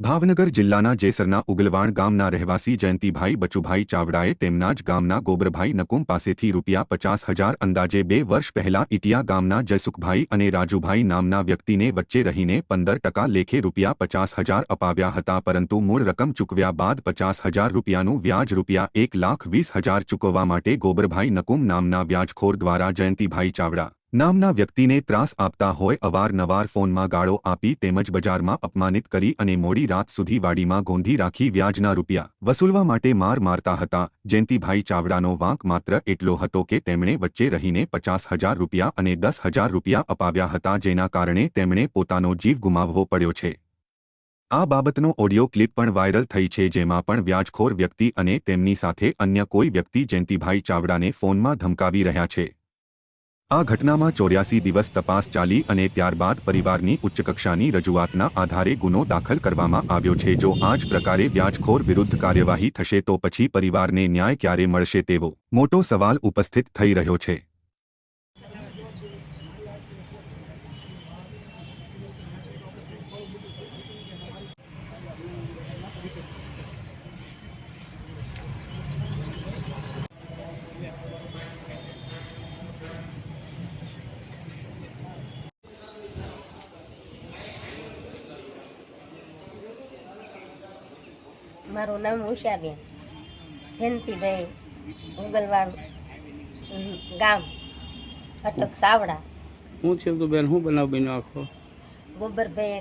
ભાવનગર જિલ્લાના જેસરના ઉગલવાણ ગામના રહેવાસી જયંતિભાઈ બચુભાઈ ચાવડાએ તેમના જ ગામના ગોબરભાઈ નકુમ પાસેથી રૂપિયા પચાસ હજાર અંદાજે બે વર્ષ પહેલા ઇટિયા ગામના જયસુખભાઈ અને રાજુભાઈ નામના વ્યક્તિને વચ્ચે રહીને પંદર ટકા લેખે રૂપિયા પચાસ હજાર અપાવ્યા હતા પરંતુ મૂળ રકમ ચૂકવ્યા બાદ પચાસ હજાર રૂપિયાનું વ્યાજ રૂપિયા એક લાખ વીસ હજાર ચૂકવવા માટે ગોબરભાઈ નકુમ નામના વ્યાજખોર દ્વારા જયંતિભાઈ ચાવડા નામના વ્યક્તિને ત્રાસ આપતા હોય અવારનવાર ફોનમાં ગાળો આપી તેમજ બજારમાં અપમાનિત કરી અને મોડી રાત સુધી વાડીમાં ગોંધી રાખી વ્યાજના રૂપિયા વસૂલવા માટે માર મારતા હતા. જયંતિભાઈ ચાવડાનો વાંક માત્ર એટલો હતો કે તેમણે વચ્ચે રહીને પચાસ હજાર રૂપિયા અને દસ હજાર રૂપિયા અપાવ્યા હતા જેના કારણે તેમણે પોતાનો જીવ ગુમાવવો પડ્યો છે. આ બાબતનો ઓડિયો ક્લિપ પણ વાયરલ થઈ છે જેમાં પણ વ્યાજખોર વ્યક્તિ અને તેમની સાથે અન્ય કોઈ વ્યક્તિ જયંતિભાઈ ચાવડાને ફોનમાં ધમકાવી રહ્યા છે. આ ઘટનામાં ચોર્યાસી દિવસ તપાસ ચાલી અને ત્યારબાદ પરિવારની ઉચ્ચ કક્ષાની રજૂઆતના આધારે ગુનો દાખલ કરવામાં આવ્યો છે. જો આ જ પ્રકારે વ્યાજખોર વિરુદ્ધ કાર્યવાહી થશે તો પછી પરિવારને ન્યાય ક્યારે મળશે તેવો મોટો સવાલ ઉપસ્થિત થઈ રહ્યો છે. મારું નામ ઉષાબેન. જયંતિભાઈ ઉગલવાડ ગામ અટક સાવડા. હું છે તો બેન હું બનાવ બન્યો આખો? ગોબરભાઈ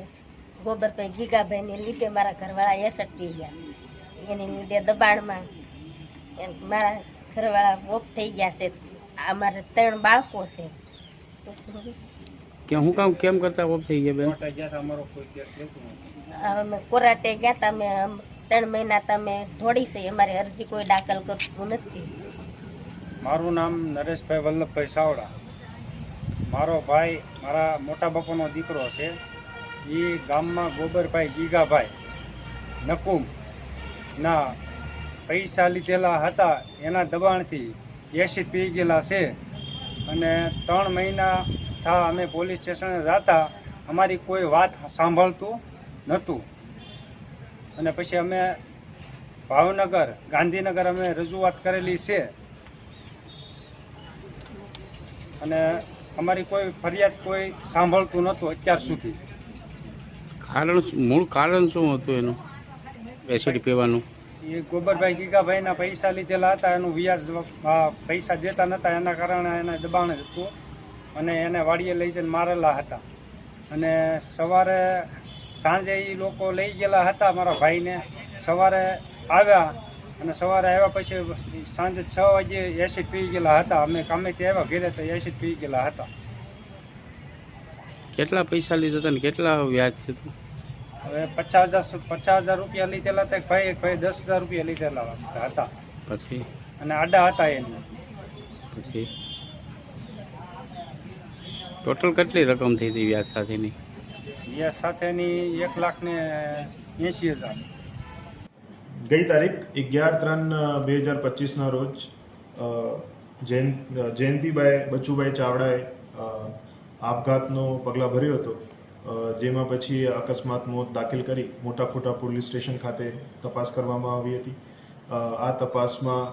ગોબરભાઈ ગીગાભાઈને લીધે મારા ઘરવાળા એસટ પી ગયા. એની લીધે દબાણમાં એમ મારા ઘરવાળા ઓફ થઈ ગયા છે. અમારે ત્રણ બાળકો છે. કે હું કામ કેમ કરતા ઓફ થઈ ગયા બેન? અમે કોરાટે ગયા હતા અમ- ત્રણ મહિના તમે થોડી છે, અમારી અરજી કોઈ દાખલ કરતું નથી. મારું નામ નરેશભાઈ વલ્લભભાઈ સાવડા. મારો ભાઈ, મારા મોટા બાપાનો દીકરો છે. એ ગામમાં ગોબરભાઈ ગીગાભાઈ નકુમ ના પૈસા લીધેલા હતા, એના દબાણથી એસી પી ગયેલા છે. અને ત્રણ મહિના થા અમે પોલીસ સ્ટેશને જતા, અમારી કોઈ વાત સાંભળતું નહોતું અને પછી અમે ભાવનગર ગાંધીનગર અમે રજૂઆત કરેલી છે. અને અમારી કોઈ ફરિયાદ કોઈ સાંભળતું નહોતું અત્યાર સુધી. કારણ મૂળ કારણ શું હતું એનું? એસિડ પીવાનું? એ ગોબરભાઈ ગીગાભાઈના પૈસા લીધેલા હતા એનું વ્યાજ પૈસા દેતા નહોતા એના કારણે એને દબાણ હતું. અને એને વાડીએ લઈ જઈને મારેલા હતા. અને સવારે સાંજે એ લોકો લઈ ગયેલા હતા મારા ભાઈને. સવારે આવ્યા અને સવારે આવ્યા પછી સાંજે છ વાગે એસિડ પી ગયેલા હતા. અમે કામેથી આવ્યા ઘેરે તો એસિડ પી ગયેલા હતા. કેટલા પૈસા લીધા હતા ને કેટલા વ્યાજ છે હવે પચાસ હજાર પચાસ હજાર રૂપિયા લીધેલા હતા ભાઈ ભાઈ દસ હજાર રૂપિયા લીધેલા હતા. પછી? અને આડા હતા એને. પછી? ટોટલ કેટલી રકમ થઈ હતી વ્યાજ સાથેની? એ સાથેની એક લાખ ને એંશી હજાર. ગઈ તારીખ અગિયાર ત્રણ બે હજાર પચીસના રોજ અ, જયંત જયંતિભાઈ બચુભાઈ ચાવડાએ આપઘાતનો પગલાં ભર્યો હતો જેમાં પછી અકસ્માત મોત દાખલ કરી મોટા ખોટા પોલીસ સ્ટેશન ખાતે તપાસ કરવામાં આવી હતી. આ તપાસમાં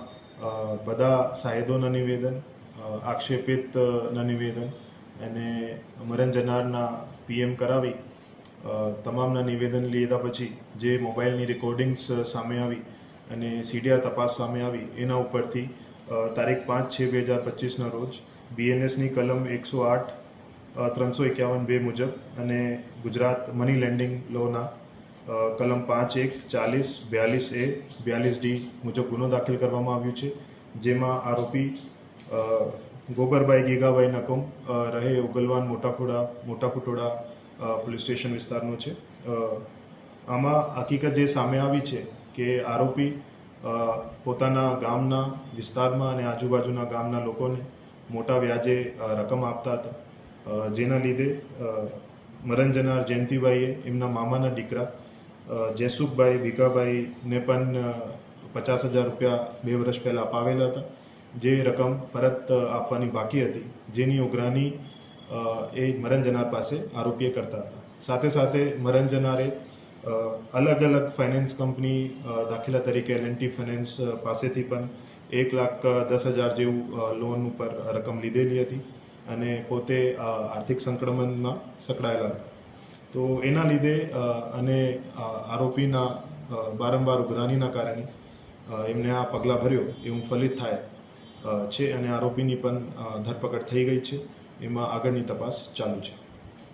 બધા સાહેદોના નિવેદન આક્ષેપિતના નિવેદન અને મરણ જનારના પીએમ કરાવી તમામના નિવેદન લીધા પછી જે મોબાઈલની રેકોર્ડિંગ્સ સામે આવી અને સીડીઆર તપાસ સામે આવી, એના ઉપરથી તારીખ પાંચ છ બે હજાર પચીસના રોજ બીએનએસની કલમ એકસો આઠ ત્રણસો એકાવન બે મુજબ અને ગુજરાત મની લેન્ડિંગ લોના કલમ પાંચ એક ચાલીસ બ્યાલીસ એ બ્યાલીસ ડી મુજબ ગુનો દાખલ કરવામાં આવ્યો છે. જેમાં આરોપી ગોબરભાઈ ગીગાભાઈ નકમ રહે ઉગલવાન મોટાખોડા મોટા કુટોડા પોલીસ સ્ટેશન વિસ્તારનો છે. આમાં હકીકત જે સામે આવી છે કે આરોપી પોતાના ગામના વિસ્તારમાં અને આજુબાજુના ગામના લોકોને મોટા વ્યાજે રકમ આપતા હતા. જેના લીધે અ, મરણ જનાર જયંતિભાઈએ એમના મામાના દીકરા જેસુખભાઈ ભીખાભાઈને પણ પચાસ હજાર રૂપિયા બે વર્ષ પહેલાં અપાવેલા હતા. જે રકમ પરત આપવાની બાકી હતી. જેની ઉઘરાણી અ, એ મરણ જનાર પાસે આરોપીએ કરતા હતા. સાથે સાથે મરણ જનારે અલગ અલગ ફાઇનાન્સ કંપની દાખલા તરીકે એલએનટી ફાઇનાન્સ પાસેથી પણ એક લાખ દસ હજાર જેવું લોન ઉપર રકમ લીધેલી હતી અને પોતે આર્થિક સંક્રમણમાં સંકળાયેલા હતા. તો એના લીધે અને આરોપીના વારંવાર ઉઘરાણીના કારણે એમને આ પગલાં ભર્યો, એવું ફલિત થાય છે અને આરોપીની પણ ધરપકડ થઈ ગઈ છે. એમાં આગળની તપાસ ચાલુ છે.